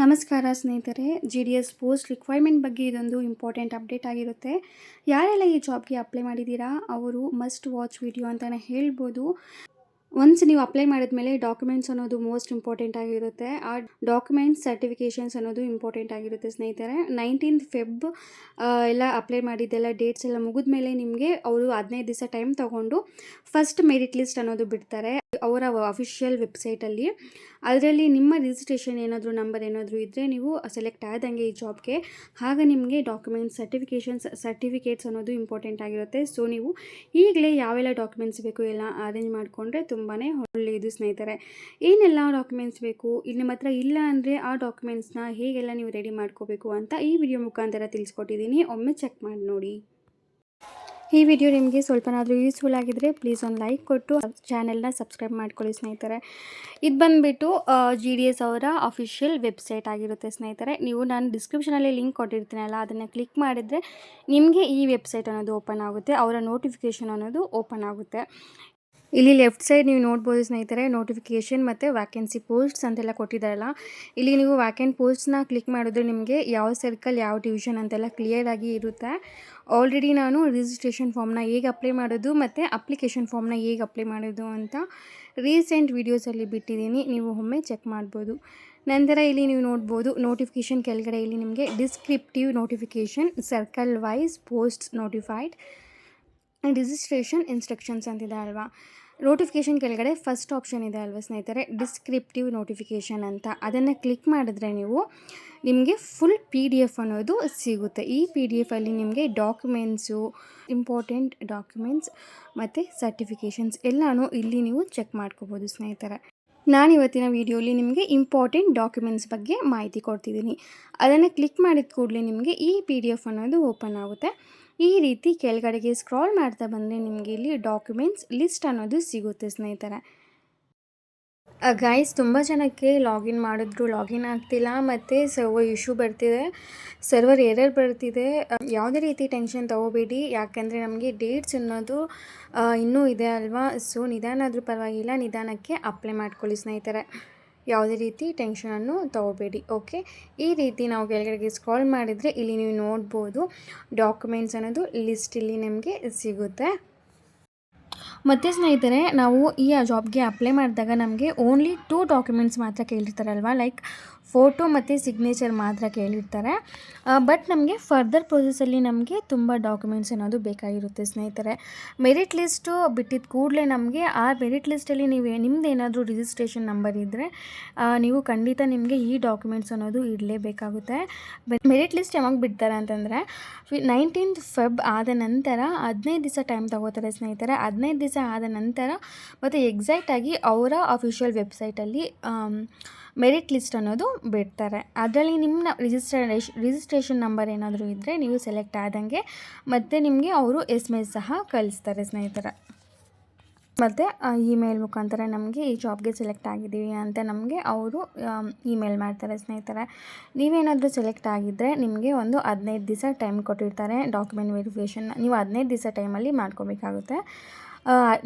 ನಮಸ್ಕಾರ ಸ್ನೇಹಿತರೆ G D S post requirement ಬಗ್ಗೆ ಇದೊಂದು ಇಂಪಾರ್ಟೆಂಟ್ ಅಪ್ಡೇಟ್ ಆಗಿರುತ್ತೆ. ಯಾರೆಲ್ಲ ಈ ಜಾಬ್ಗೆ ಅಪ್ಲೈ ಮಾಡಿದ್ದೀರಾ? ಅವರು ಮಸ್ಟ್ ವಾಚ್ ವಿಡಿಯೋ ಅಂತಲೇ ಹೇಳ್ಬೋದು. ಒನ್ಸ್ ನೀವು ಅಪ್ಲೈ ಮಾಡಿದ್ಮೇಲೆ ಡಾಕ್ಯುಮೆಂಟ್ಸ್ ಅನ್ನೋದು ಮೋಸ್ಟ್ ಇಂಪಾರ್ಟೆಂಟ್ ಆಗಿರುತ್ತೆ. ಆ ಡಾಕ್ಯುಮೆಂಟ್ಸ್ ಸರ್ಟಿಫಿಕೇಷನ್ಸ್ ಅನ್ನೋದು ಇಂಪಾರ್ಟೆಂಟ್ ಆಗಿರುತ್ತೆ ಸ್ನೇಹಿತರೆ. ನೈನ್ಟೀನ್ತ್ ಫೆಬ್ ಎಲ್ಲ ಅಪ್ಲೈ ಮಾಡಿದ್ದೆಲ್ಲ ಡೇಟ್ಸ್ ಎಲ್ಲ ಮುಗಿದ ಮೇಲೆ ನಿಮಗೆ ಅವರು ಹದಿನೈದು ದಿವಸ ಟೈಮ್ ತೊಗೊಂಡು ಫಸ್ಟ್ ಮೆರಿಟ್ ಲಿಸ್ಟ್ ಅನ್ನೋದು ಬಿಡ್ತಾರೆ. ಅವರ ಅಫಿಷಿಯಲ್ ವೆಬ್ಸೈಟಲ್ಲಿ ಅದರಲ್ಲಿ ನಿಮ್ಮ ರಿಜಿಸ್ಟ್ರೇಷನ್ ಏನಾದರೂ ನಂಬರ್ ಏನಾದರೂ ಇದ್ದರೆ ನೀವು ಸೆಲೆಕ್ಟ್ ಆದಂಗೆ ಈ ಜಾಬ್ಗೆ ಆಗ ನಿಮಗೆ ಡಾಕ್ಯುಮೆಂಟ್ಸ್ ಸರ್ಟಿಫಿಕೇಷನ್ಸ್ ಸರ್ಟಿಫಿಕೇಟ್ಸ್ ಅನ್ನೋದು ಇಂಪಾರ್ಟೆಂಟ್ ಆಗಿರುತ್ತೆ. ಸೊ ನೀವು ಈಗಲೇ ಯಾವೆಲ್ಲ ಡಾಕ್ಯುಮೆಂಟ್ಸ್ ಬೇಕು ಎಲ್ಲ ಅರೇಂಜ್ ಮಾಡಿಕೊಂಡ್ರೆ ತುಂಬಾ ಒಳ್ಳೆಯದು ಸ್ನೇಹಿತರೆ. ಏನೆಲ್ಲ ಡಾಕ್ಯುಮೆಂಟ್ಸ್ ಬೇಕು, ಇಲ್ಲಿ ನಿಮ್ಮ ಹತ್ರ ಇಲ್ಲ ಅಂದರೆ ಆ ಡಾಕ್ಯುಮೆಂಟ್ಸ್ನ ಹೇಗೆಲ್ಲ ನೀವು ರೆಡಿ ಮಾಡ್ಕೋಬೇಕು ಅಂತ ಈ ವಿಡಿಯೋ ಮುಖಾಂತರ ತಿಳಿಸ್ಕೊಟ್ಟಿದ್ದೀನಿ. ಒಮ್ಮೆ ಚೆಕ್ ಮಾಡಿ ನೋಡಿ. ಈ ವಿಡಿಯೋ ನಿಮಗೆ ಸ್ವಲ್ಪನಾದರೂ ಯೂಸ್ಫುಲ್ ಆಗಿದ್ದರೆ ಪ್ಲೀಸ್ ಒಂದು ಲೈಕ್ ಕೊಟ್ಟು ಚಾನೆಲ್ನ ಸಬ್ಸ್ಕ್ರೈಬ್ ಮಾಡ್ಕೊಳ್ಳಿ ಸ್ನೇಹಿತರೆ. ಇದು ಬಂದುಬಿಟ್ಟು ಜಿ ಡಿ ಎಸ್ ಅವರ ಅಫಿಷಿಯಲ್ ವೆಬ್ಸೈಟ್ ಆಗಿರುತ್ತೆ ಸ್ನೇಹಿತರೆ. ನೀವು ನಾನು ಡಿಸ್ಕ್ರಿಪ್ಷನಲ್ಲಿ ಲಿಂಕ್ ಕೊಟ್ಟಿರ್ತೀನಲ್ಲ, ಅದನ್ನು ಕ್ಲಿಕ್ ಮಾಡಿದರೆ ನಿಮಗೆ ಈ ವೆಬ್ಸೈಟ್ ಅನ್ನೋದು ಓಪನ್ ಆಗುತ್ತೆ. ಅವರ ನೋಟಿಫಿಕೇಷನ್ ಅನ್ನೋದು ಓಪನ್ ಆಗುತ್ತೆ. ಇಲ್ಲಿ ಲೆಫ್ಟ್ ಸೈಡ್ ನೀವು ನೋಡ್ಬೋದು ಸ್ನೇಹಿತರೆ ನೋಟಿಫಿಕೇಷನ್ ಮತ್ತು ವ್ಯಾಕೆನ್ಸಿ ಪೋಸ್ಟ್ಸ್ ಅಂತೆಲ್ಲ ಕೊಟ್ಟಿದ್ದಾರಲ್ಲ. ಇಲ್ಲಿ ನೀವು ವ್ಯಾಕೆಂಟ್ ಪೋಸ್ಟ್ಸ್ನ ಕ್ಲಿಕ್ ಮಾಡಿದ್ರೆ ನಿಮಗೆ ಯಾವ ಸರ್ಕಲ್ ಯಾವ ಡಿವಿಷನ್ ಅಂತೆಲ್ಲ ಕ್ಲಿಯರಾಗಿ ಇರುತ್ತೆ. ಆಲ್ರೆಡಿ ನಾನು ರಿಜಿಸ್ಟ್ರೇಷನ್ ಫಾರ್ಮ್ನ ಹೇಗೆ ಅಪ್ಲೈ ಮಾಡೋದು ಮತ್ತು ಅಪ್ಲಿಕೇಶನ್ ಫಾರ್ಮ್ನ ಹೇಗೆ ಅಪ್ಲೈ ಮಾಡೋದು ಅಂತ ರೀಸೆಂಟ್ ವೀಡಿಯೋಸಲ್ಲಿ ಬಿಟ್ಟಿದ್ದೀನಿ. ನೀವು ಒಮ್ಮೆ ಚೆಕ್ ಮಾಡ್ಬೋದು. ನಂತರ ಇಲ್ಲಿ ನೀವು ನೋಡ್ಬೋದು ನೋಟಿಫಿಕೇಷನ್ ಕೆಳಗಡೆ ಇಲ್ಲಿ ನಿಮಗೆ descriptive notification circle wise posts notified registration instructions ಅಂತಿದೆ ಅಲ್ವಾ? ನೋಟಿಫಿಕೇಶನ್ ಕೆಳಗಡೆ ಫಸ್ಟ್ ಆಪ್ಷನ್ ಇದೆ ಅಲ್ವಾ ಸ್ನೇಹಿತರೆ? ಡಿಸ್ಕ್ರಿಪ್ಟಿವ್ ನೋಟಿಫಿಕೇಷನ್ ಅಂತ. ಅದನ್ನು ಕ್ಲಿಕ್ ಮಾಡಿದ್ರೆ ನೀವು ನಿಮಗೆ ಫುಲ್ ಪಿ ಡಿ ಎಫ್ ಅನ್ನೋದು ಸಿಗುತ್ತೆ. ಈ ಪಿ ಡಿ ಎಫಲ್ಲಿ ನಿಮಗೆ ಡಾಕ್ಯುಮೆಂಟ್ಸು ಇಂಪಾರ್ಟೆಂಟ್ ಡಾಕ್ಯುಮೆಂಟ್ಸ್ ಮತ್ತು ಸರ್ಟಿಫಿಕೇಷನ್ಸ್ ಎಲ್ಲನೂ ಇಲ್ಲಿ ನೀವು ಚೆಕ್ ಮಾಡ್ಕೋಬೋದು ಸ್ನೇಹಿತರೆ. ನಾನು ಇವತ್ತಿನ ವೀಡಿಯೋಲಿ ನಿಮಗೆ ಇಂಪಾರ್ಟೆಂಟ್ ಡಾಕ್ಯುಮೆಂಟ್ಸ್ ಬಗ್ಗೆ ಮಾಹಿತಿ ಕೊಡ್ತಿದ್ದೀನಿ. ಅದನ್ನು ಕ್ಲಿಕ್ ಮಾಡಿದ ಕೂಡಲೇ ನಿಮಗೆ ಈ ಪಿ ಡಿ ಎಫ್ ಅನ್ನೋದು ಓಪನ್ ಆಗುತ್ತೆ. ಈ ರೀತಿ ಕೆಳಗಡೆಗೆ ಸ್ಕ್ರಾಲ್ ಮಾಡ್ತಾ ಬಂದರೆ ನಿಮಗೆ ಇಲ್ಲಿ ಡಾಕ್ಯುಮೆಂಟ್ಸ್ ಲಿಸ್ಟ್ ಅನ್ನೋದು ಸಿಗುತ್ತೆ ಸ್ನೇಹಿತರೆ. ಗೈಸ್ ತುಂಬ ಜನಕ್ಕೆ ಲಾಗಿನ್ ಮಾಡಿದ್ರು ಲಾಗಿನ್ ಆಗ್ತಿಲ್ಲ, ಮತ್ತು ಸರ್ವರ್ ಇಶ್ಯೂ ಬರ್ತಿದೆ. ಸರ್ವರ್ ಎರರ್ ಬರ್ತಿದೆ. ಯಾವುದೇ ರೀತಿ ಟೆನ್ಷನ್ ತೊಗೋಬೇಡಿ. ಯಾಕಂದರೆ ನಮಗೆ ಡೇಟ್ಸ್ ಅನ್ನೋದು ಇನ್ನೂ ಇದೆ ಅಲ್ವಾ? ಸೊ ನಿಧಾನ ಆದರೂ ಪರವಾಗಿಲ್ಲ. ನಿಧಾನಕ್ಕೆ ಅಪ್ಲೈ ಮಾಡ್ಕೊಳ್ಳಿ ಸ್ನೇಹಿತರೆ. ಯಾವುದೇ ರೀತಿ ಟೆನ್ಷನನ್ನು ತೊಗೋಬೇಡಿ ಓಕೆ ಈ ರೀತಿ ನಾವು ಕೆಳಗಡೆಗೆ ಸ್ಕ್ರಾಲ್ ಮಾಡಿದರೆ ಇಲ್ಲಿ ನೀವು ನೋಡ್ಬೋದು ಡಾಕ್ಯುಮೆಂಟ್ಸ್ ಅನ್ನೋದು ಲಿಸ್ಟ್ ಇಲ್ಲಿ ನಿಮಗೆ ಸಿಗುತ್ತೆ. ಮತ್ತು ಸ್ನೇಹಿತರೆ ನಾವು ಈ ಜಾಬ್ಗೆ ಅಪ್ಲೈ ಮಾಡಿದಾಗ ನಮಗೆ ಓನ್ಲಿ ಟೂ ಡಾಕ್ಯುಮೆಂಟ್ಸ್ ಮಾತ್ರ ಕೇಳಿರ್ತಾರಲ್ವ? ಲೈಕ್ ಫೋಟೋ ಮತ್ತು ಸಿಗ್ನೇಚರ್ ಮಾತ್ರ ಕೇಳಿರ್ತಾರೆ. ಬಟ್ ನಮಗೆ ಫರ್ದರ್ ಪ್ರೊಸೆಸಲ್ಲಿ ನಮಗೆ ತುಂಬ ಡಾಕ್ಯುಮೆಂಟ್ಸ್ ಅನ್ನೋದು ಬೇಕಾಗಿರುತ್ತೆ ಸ್ನೇಹಿತರೆ. ಮೆರಿಟ್ ಲಿಸ್ಟು ಬಿಟ್ಟಿದ್ದ ಕೂಡಲೇ ನಮಗೆ ಆ ಮೆರಿಟ್ ಲಿಸ್ಟಲ್ಲಿ ನೀವು ನಿಮ್ದು ಏನಾದರೂ ರಿಜಿಸ್ಟ್ರೇಷನ್ ನಂಬರ್ ಇದ್ದರೆ ನೀವು ಖಂಡಿತ ನಿಮಗೆ ಈ ಡಾಕ್ಯುಮೆಂಟ್ಸ್ ಅನ್ನೋದು ಇಡಲೇಬೇಕಾಗುತ್ತೆ. ಬಟ್ ಮೆರಿಟ್ ಲಿಸ್ಟ್ ಯಾವಾಗ ಬಿಡ್ತಾರೆ ಅಂತಂದರೆ ನೈನ್ಟೀನ್ತ್ ಫೆಬ್ ಆದ ನಂತರ ಹದಿನೈದು ದಿವಸ ಟೈಮ್ ತಗೋತಾರೆ ಸ್ನೇಹಿತರೆ. ಹದಿನೈದು ದಿವಸ ಆದ ನಂತರ ಮತ್ತು ಎಕ್ಸಾಕ್ಟಾಗಿ ಅವರ ಅಫಿಷಿಯಲ್ ವೆಬ್ಸೈಟಲ್ಲಿ ಮೆರಿಟ್ ಲಿಸ್ಟ್ ಅನ್ನೋದು ಬಿಡ್ತಾರೆ. ಅದರಲ್ಲಿ ನಿಮ್ಮ ರಿಜಿಸ್ಟ್ರೇಷ್ ರಿಜಿಸ್ಟ್ರೇಷನ್ ನಂಬರ್ ಏನಾದರೂ ಇದ್ದರೆ ನೀವು ಸೆಲೆಕ್ಟ್ ಆದಂಗೆ ಮತ್ತು ನಿಮಗೆ ಅವರು ಎಸ್ ಎಸ್ ಸಹ ಕಳಿಸ್ತಾರೆ ಸ್ನೇಹಿತರ. ಮತ್ತು ಇಮೇಲ್ ಮುಖಾಂತರ ನಮಗೆ ಈ ಜಾಬ್ಗೆ ಸೆಲೆಕ್ಟ್ ಆಗಿದ್ದೀವಿ ಅಂತ ನಮಗೆ ಅವರು ಇಮೇಲ್ ಮಾಡ್ತಾರೆ ಸ್ನೇಹಿತರೆ. ನೀವೇನಾದರೂ ಸೆಲೆಕ್ಟ್ ಆಗಿದ್ದರೆ ನಿಮಗೆ ಒಂದು ಹದಿನೈದು ದಿವಸ ಟೈಮ್ ಕೊಟ್ಟಿರ್ತಾರೆ ಡಾಕ್ಯುಮೆಂಟ್ ವೆರಿಫಿಕೇಷನ್ ನೀವು ಹದಿನೈದು ದಿವಸ ಟೈಮಲ್ಲಿ ಮಾಡ್ಕೋಬೇಕಾಗುತ್ತೆ.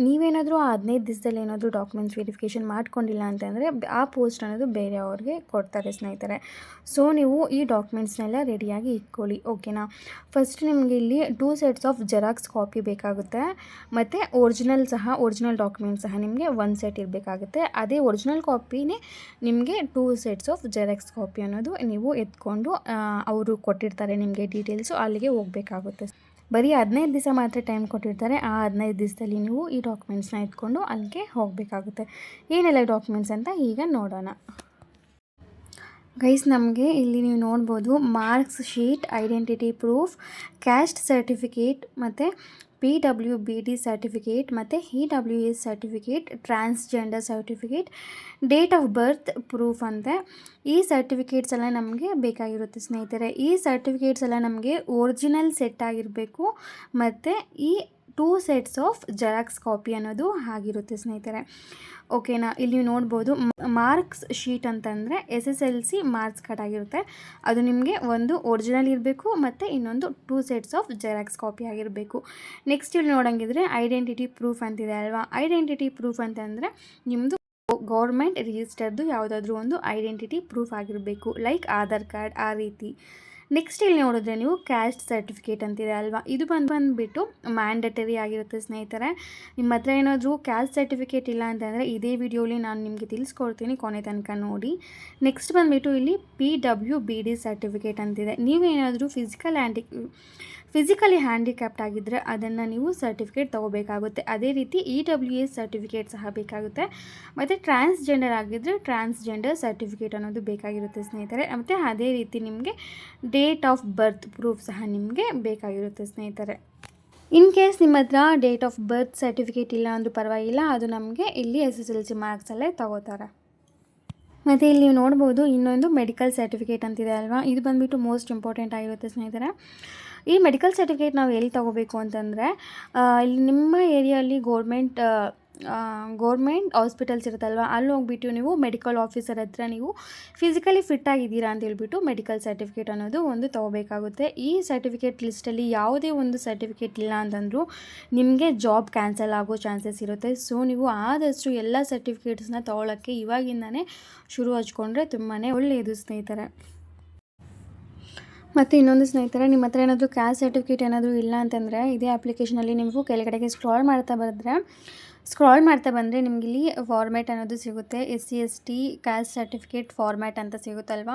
ನೀವೇನಾದರೂ ಆ ಹದಿನೈದು ದಿವಸದಲ್ಲಿ ಏನಾದರೂ ಡಾಕ್ಯುಮೆಂಟ್ಸ್ ವೆರಿಫಿಕೇಷನ್ ಮಾಡ್ಕೊಂಡಿಲ್ಲ ಅಂತಂದರೆ ಆ ಪೋಸ್ಟ್ ಅನ್ನೋದು ಬೇರೆಯವ್ರಿಗೆ ಕೊಡ್ತಾರೆ ಸ್ನೇಹಿತರೆ. ಸೊ ನೀವು ಈ ಡಾಕ್ಯುಮೆಂಟ್ಸ್ನೆಲ್ಲ ರೆಡಿಯಾಗಿ ಇಟ್ಕೊಳ್ಳಿ ಓಕೆನಾ ಫಸ್ಟ್ ನಿಮಗೆ ಇಲ್ಲಿ two sets of xerox copy ಬೇಕಾಗುತ್ತೆ, ಮತ್ತು ಒರಿಜಿನಲ್ ಸಹ ಒರಿಜಿನಲ್ ಡಾಕ್ಯುಮೆಂಟ್ಸ್ ಸಹ ನಿಮಗೆ ಒನ್ ಸೆಟ್ ಇರಬೇಕಾಗುತ್ತೆ. ಅದೇ ಒರಿಜಿನಲ್ ಕಾಪಿನೇ ನಿಮಗೆ two sets of xerox copy ಅನ್ನೋದು ನೀವು ಎತ್ಕೊಂಡು ಅವರು ಕೊಟ್ಟಿರ್ತಾರೆ ನಿಮಗೆ ಡೀಟೇಲ್ಸು ಅಲ್ಲಿಗೆ ಹೋಗಬೇಕಾಗುತ್ತೆ. ಬರೀ ಹದಿನೈದು ದಿವಸ ಮಾತ್ರ ಟೈಮ್ ಕೊಟ್ಟಿರ್ತಾರೆ. ಆ ಹದಿನೈದು ದಿವಸದಲ್ಲಿ ನೀವು ಈ ಡಾಕ್ಯುಮೆಂಟ್ಸ್ನ ಇಟ್ಕೊಂಡು ಅಲ್ಲಿಗೆ ಹೋಗಬೇಕಾಗುತ್ತೆ. ಏನೆಲ್ಲ ಡಾಕ್ಯುಮೆಂಟ್ಸ್ ಅಂತ ಈಗ ನೋಡೋಣ. ಗೈಸ್ ನಮಗೆ ಇಲ್ಲಿ ನೀವು ನೋಡ್ಬೋದು marks sheet identity proof caste certificate ಮತ್ತು P W B D certificate ಮತ್ತು E W S certificate transgender certificate date of birth proof ಅಂತೆ. ಈ ಸರ್ಟಿಫಿಕೇಟ್ಸ್ ಎಲ್ಲ ನಮಗೆ ಬೇಕಾಗಿರುತ್ತೆ ಸ್ನೇಹಿತರೆ. ಈ ಸರ್ಟಿಫಿಕೇಟ್ಸ್ ಎಲ್ಲ ನಮಗೆ ಒರಿಜಿನಲ್ ಸೆಟ್ ಆಗಿರಬೇಕು. ಮತ್ತು ಈ two sets of xerox copy ಅನ್ನೋದು ಆಗಿರುತ್ತೆ ಸ್ನೇಹಿತರೆ. ಓಕೆನಾ ಇಲ್ಲಿ ನೀವು ನೋಡ್ಬೋದು ಮಾರ್ಕ್ಸ್ ಶೀಟ್ ಅಂತಂದರೆ S S L C marks card ಆಗಿರುತ್ತೆ. ಅದು ನಿಮಗೆ ಒಂದು ಒರಿಜಿನಲ್ ಇರಬೇಕು ಮತ್ತು ಇನ್ನೊಂದು two sets of xerox copy ಆಗಿರಬೇಕು. ನೆಕ್ಸ್ಟ್ ಇಲ್ಲಿ ನೋಡೋಂಗಿದ್ರೆ ಐಡೆಂಟಿಟಿ ಪ್ರೂಫ್ ಅಂತಿದೆ ಅಲ್ವಾ? ಐಡೆಂಟಿಟಿ ಪ್ರೂಫ್ ಅಂತಂದರೆ ನಿಮ್ಮದು ಗೌರ್ಮೆಂಟ್ ರಿಜಿಸ್ಟರ್ದು ಯಾವುದಾದ್ರೂ ಒಂದು ಐಡೆಂಟಿಟಿ ಪ್ರೂಫ್ ಆಗಿರಬೇಕು. ಲೈಕ್ ಆಧಾರ್ ಕಾರ್ಡ್, ಆ ರೀತಿ. ನೆಕ್ಸ್ಟ್ ಇಲ್ಲಿ ನೋಡಿದ್ರೆ ನೀವು ಕ್ಯಾಸ್ಟ್ ಸರ್ಟಿಫಿಕೇಟ್ ಅಂತಿದೆ ಅಲ್ವಾ? ಇದು ಬಂದು ಬಂದುಬಿಟ್ಟು ಮ್ಯಾಂಡಟರಿ ಆಗಿರುತ್ತೆ ಸ್ನೇಹಿತರೆ. ನಿಮ್ಮ ಹತ್ರ ಏನಾದರೂ ಕ್ಯಾಸ್ಟ್ ಸರ್ಟಿಫಿಕೇಟ್ ಇಲ್ಲ ಅಂತಂದರೆ ಇದೇ ವಿಡಿಯೋಲಿ ನಾನು ನಿಮಗೆ ತಿಳಿಸ್ಕೊಡ್ತೀನಿ, ಕೊನೆ ತನಕ ನೋಡಿ. ನೆಕ್ಸ್ಟ್ ಬಂದುಬಿಟ್ಟು ಇಲ್ಲಿ P W B D certificate ಅಂತಿದೆ. ನೀವೇನಾದರೂ ಫಿಸಿಕಲ್ ಆ್ಯಂಟಿ ಫಿಸಿಕಲಿ ಹ್ಯಾಂಡಿಕ್ಯಾಪ್ಟ್ ಆಗಿದ್ದರೆ ಅದನ್ನು ನೀವು ಸರ್ಟಿಫಿಕೇಟ್ ತೊಗೋಬೇಕಾಗುತ್ತೆ. ಅದೇ ರೀತಿ ಇ ಡಬ್ಲ್ಯೂ ಎಸ್ ಸರ್ಟಿಫಿಕೇಟ್ ಸಹ ಬೇಕಾಗುತ್ತೆ. ಮತ್ತು ಟ್ರಾನ್ಸ್ಜೆಂಡರ್ ಆಗಿದ್ದರೆ ಟ್ರಾನ್ಸ್ಜೆಂಡರ್ ಸರ್ಟಿಫಿಕೇಟ್ ಅನ್ನೋದು ಬೇಕಾಗಿರುತ್ತೆ ಸ್ನೇಹಿತರೆ. ಮತ್ತು ಅದೇ ರೀತಿ ನಿಮಗೆ ಡೇಟ್ ಆಫ್ ಬರ್ತ್ ಪ್ರೂಫ್ ಸಹ ನಿಮಗೆ ಬೇಕಾಗಿರುತ್ತೆ ಸ್ನೇಹಿತರೆ. ಇನ್ ಕೇಸ್ ನಿಮ್ಮ ಹತ್ರ ಡೇಟ್ ಆಫ್ ಬರ್ತ್ ಸರ್ಟಿಫಿಕೇಟ್ ಇಲ್ಲ ಅಂದರೂ ಪರವಾಗಿಲ್ಲ, ಅದು ನಮಗೆ ಇಲ್ಲಿ ಎಸ್ ಎಸ್ ಎಲ್ ಸಿ ಮಾರ್ಕ್ಸಲ್ಲೇ ತಗೋತಾರೆ. ಮತ್ತು ಇಲ್ಲಿ ನೀವು ನೋಡ್ಬೋದು ಇನ್ನೊಂದು ಮೆಡಿಕಲ್ ಸರ್ಟಿಫಿಕೇಟ್ ಅಂತಿದೆ ಅಲ್ವಾ? ಇದು ಬಂದುಬಿಟ್ಟು ಮೋಸ್ಟ್ ಇಂಪಾರ್ಟೆಂಟ್ ಆಗಿರುತ್ತೆ ಸ್ನೇಹಿತರೆ. ಈ ಮೆಡಿಕಲ್ ಸರ್ಟಿಫಿಕೇಟ್ ನಾವು ಎಲ್ಲಿ ತೊಗೋಬೇಕು ಅಂತಂದರೆ ಇಲ್ಲಿ ನಿಮ್ಮ ಏರಿಯಲ್ಲಿ ಗೋರ್ಮೆಂಟ್ ಗೋರ್ಮೆಂಟ್ ಹಾಸ್ಪಿಟಲ್ಸ್ ಇರುತ್ತಲ್ವ, ಅಲ್ಲಿ ಹೋಗ್ಬಿಟ್ಟು ನೀವು ಮೆಡಿಕಲ್ ಆಫೀಸರ್ ಹತ್ರ ನೀವು ಫಿಸಿಕಲಿ ಫಿಟ್ ಆಗಿದ್ದೀರಾ ಅಂತ ಹೇಳ್ಬಿಟ್ಟು ಮೆಡಿಕಲ್ ಸರ್ಟಿಫಿಕೇಟ್ ಅನ್ನೋದು ಒಂದು ತೊಗೋಬೇಕಾಗುತ್ತೆ. ಈ ಸರ್ಟಿಫಿಕೇಟ್ ಲಿಸ್ಟಲ್ಲಿ ಯಾವುದೇ ಒಂದು ಸರ್ಟಿಫಿಕೇಟ್ ಇಲ್ಲ ಅಂತಂದರೂ ನಿಮಗೆ ಜಾಬ್ ಕ್ಯಾನ್ಸಲ್ ಆಗೋ ಚಾನ್ಸಸ್ ಇರುತ್ತೆ. ಸೊ, ನೀವು ಆದಷ್ಟು ಎಲ್ಲ ಸರ್ಟಿಫಿಕೇಟ್ಸ್ನ ತೊಗೊಳಕ್ಕೆ ಇವಾಗಿಂದನೇ ಶುರು ಹಚ್ಕೊಂಡ್ರೆ ತುಂಬಾ ಒಳ್ಳೆಯದು ಸ್ನೇಹಿತರೆ. ಮತ್ತು ಇನ್ನೊಂದು ಸ್ನೇಹಿತರೆ, ನಿಮ್ಮ ಹತ್ರ ಏನಾದರೂ ಕ್ಯಾಸ್ಟ್ ಸರ್ಟಿಫಿಕೇಟ್ ಏನಾದರೂ ಇಲ್ಲ ಅಂತಂದರೆ, ಇದೇ ಅಪ್ಲಿಕೇಶನಲ್ಲಿ ನೀವು ಕೆಳಗಡೆಗೆ ಸ್ಕ್ರಾಲ್ ಮಾಡ್ತಾ ಬಂದರೆ ಸ್ಕ್ರಾಲ್ ಮಾಡ್ತಾ ಬಂದರೆ ನಿಮ್ಗೆ ಇಲ್ಲಿ ಫಾರ್ಮ್ಯಾಟ್ ಅನ್ನೋದು ಸಿಗುತ್ತೆ. S C S T caste certificate format ಅಂತ ಸಿಗುತ್ತಲ್ವ?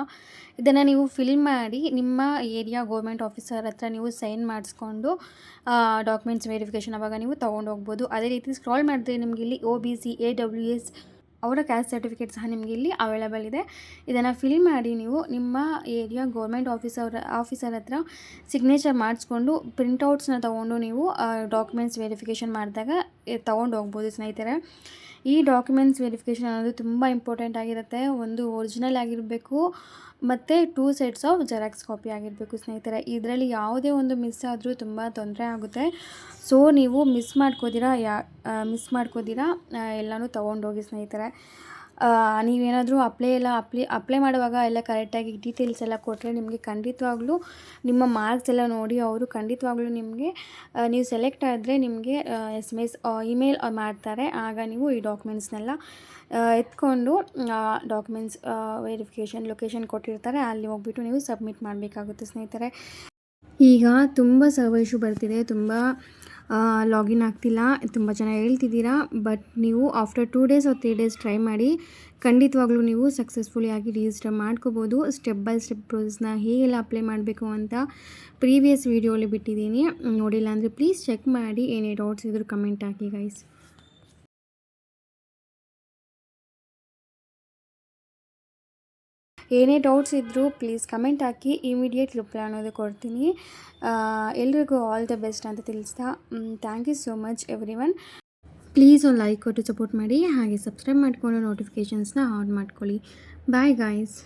ಇದನ್ನು ನೀವು ಫಿಲ್ ಮಾಡಿ ನಿಮ್ಮ ಏರಿಯಾ ಗೌರ್ಮೆಂಟ್ ಆಫೀಸರ್ ಹತ್ರ ನೀವು ಸೈನ್ ಮಾಡಿಸ್ಕೊಂಡು ಡಾಕ್ಯುಮೆಂಟ್ಸ್ ವೆರಿಫಿಕೇಷನ್ ಅವಾಗ ನೀವು ತೊಗೊಂಡು ಹೋಗ್ಬೋದು. ಅದೇ ರೀತಿ ಸ್ಕ್ರಾಲ್ ಮಾಡಿದ್ರೆ ನಿಮಗೆ ಇಲ್ಲಿ O B C E W S ಅವರ ಕ್ಯಾಸ್ಟ್ ಸರ್ಟಿಫಿಕೇಟ್ ಸಹ ನಿಮಗೆ ಇಲ್ಲಿ ಅವೈಲೇಬಲ್ ಇದೆ. ಇದನ್ನು ಫಿಲ್ ಮಾಡಿ ನೀವು ನಿಮ್ಮ ಏರಿಯಾ ಗೌರ್ಮೆಂಟ್ ಆಫೀಸರ್ ಆಫೀಸರ್ ಹತ್ರ ಸಿಗ್ನೇಚರ್ ಮಾಡಿಸ್ಕೊಂಡು ಪ್ರಿಂಟೌಟ್ಸ್ನ ತೊಗೊಂಡು ನೀವು ಡಾಕ್ಯುಮೆಂಟ್ಸ್ ವೆರಿಫಿಕೇಷನ್ ಮಾಡಿದಾಗ ತೊಗೊಂಡು ಹೋಗ್ಬೋದು ಸ್ನೇಹಿತರೆ. ಈ ಡಾಕ್ಯುಮೆಂಟ್ಸ್ ವೆರಿಫಿಕೇಷನ್ ಅನ್ನೋದು ತುಂಬ ಇಂಪಾರ್ಟೆಂಟ್ ಆಗಿರುತ್ತೆ. ಒಂದು ಒರಿಜಿನಲ್ ಆಗಿರಬೇಕು, ಮತ್ತು two sets of xerox copy ಆಗಿರಬೇಕು ಸ್ನೇಹಿತರೆ. ಇದರಲ್ಲಿ ಯಾವುದೇ ಒಂದು ಮಿಸ್ ಆದರೂ ತುಂಬ ತೊಂದರೆ ಆಗುತ್ತೆ. ಸೊ, ನೀವು ಮಿಸ್ ಮಾಡ್ಕೋದಿರ ಯಾ ಮಿಸ್ ಮಾಡ್ಕೋದಿರ ಎಲ್ಲನೂ ತೊಗೊಂಡೋಗಿ ಸ್ನೇಹಿತರೆ. ನೀವೇನಾದರೂ ಅಪ್ಲೈ ಎಲ್ಲ ಅಪ್ಲೈ ಅಪ್ಲೈ ಮಾಡುವಾಗ ಎಲ್ಲ ಕರೆಕ್ಟಾಗಿ ಡೀಟೇಲ್ಸ್ ಎಲ್ಲ ಕೊಟ್ಟರೆ ನಿಮಗೆ ಖಂಡಿತವಾಗ್ಲೂ ನಿಮ್ಮ ಮಾರ್ಕ್ಸ್ ಎಲ್ಲ ನೋಡಿ ಅವರು ಖಂಡಿತವಾಗ್ಲೂ ನಿಮಗೆ ನೀವು ಸೆಲೆಕ್ಟ್ ಆದರೆ ನಿಮಗೆ ಎಸ್ ಎಂ ಎಸ್ ಇಮೇಲ್ ಮಾಡ್ತಾರೆ. ಆಗ ನೀವು ಈ ಡಾಕ್ಯುಮೆಂಟ್ಸ್ನೆಲ್ಲ ಎತ್ಕೊಂಡು ಡಾಕ್ಯುಮೆಂಟ್ಸ್ ವೆರಿಫಿಕೇಶನ್ ಲೊಕೇಶನ್ ಕೊಟ್ಟಿರ್ತಾರೆ. ಅಲ್ಲಿ ಹೋಗ್ಬಿಟ್ಟು ನೀವು ಸಬ್ಮಿಟ್ ಮಾಡಬೇಕಾಗುತ್ತೆ ಸ್ನೇಹಿತರೆ. ಈಗ ತುಂಬ ಸರ್ವೈಶು ಬರ್ತಿದೆ. ತುಂಬ ಲಾಗಿನ್ ಆಗ್ತಿಲ್ಲ. ತುಂಬ ಜನ ಹೇಳ್ತಿದ್ದೀರಾ ಬಟ್ ನೀವು after two days or three days try ಮಾಡಿ, ಖಂಡಿತವಾಗ್ಲೂ ನೀವು ಸಕ್ಸಸ್ಫುಲಿ ಆಗಿ ರಿಜಿಸ್ಟರ್ ಮಾಡ್ಕೋಬೋದು. ಸ್ಟೆಪ್ ಬೈ ಸ್ಟೆಪ್ ಪ್ರೋಸೆಸ್ನ ಹೇಗೆಲ್ಲ ಅಪ್ಲೈ ಮಾಡಬೇಕು ಅಂತ ಪ್ರೀವಿಯಸ್ ವೀಡಿಯೋಲಿ ಬಿಟ್ಟಿದ್ದೀನಿ. ನೋಡಿಲ್ಲ ಅಂದರೆ ಪ್ಲೀಸ್ ಚೆಕ್ ಮಾಡಿ, ಏನೇ ಡೌಟ್ಸ್ ಇದ್ರೂ ಕಮೆಂಟ್ ಹಾಕಿ ಗೈಸ್ ಏನೇ ಡೌಟ್ಸ್ ಇದ್ದರೂ ಪ್ಲೀಸ್ ಕಮೆಂಟ್ ಹಾಕಿ ಇಮಿಡಿಯೇಟ್ ರಿಪ್ಲೈ ಅನ್ನೋದು ಕೊಡ್ತೀನಿ. ಎಲ್ರಿಗೂ ಆಲ್ ದ ಬೆಸ್ಟ್ ಅಂತ ತಿಳಿಸ್ತಾ thank you so much everyone please ಒಂದು ಲೈಕ್ ಕೊಟ್ಟು ಸಪೋರ್ಟ್ ಮಾಡಿ, ಹಾಗೆ ಸಬ್ಸ್ಕ್ರೈಬ್ ಮಾಡಿಕೊಂಡು ನೋಟಿಫಿಕೇಷನ್ಸ್ನ ಆನ್ ಮಾಡ್ಕೊಳ್ಳಿ. Bye guys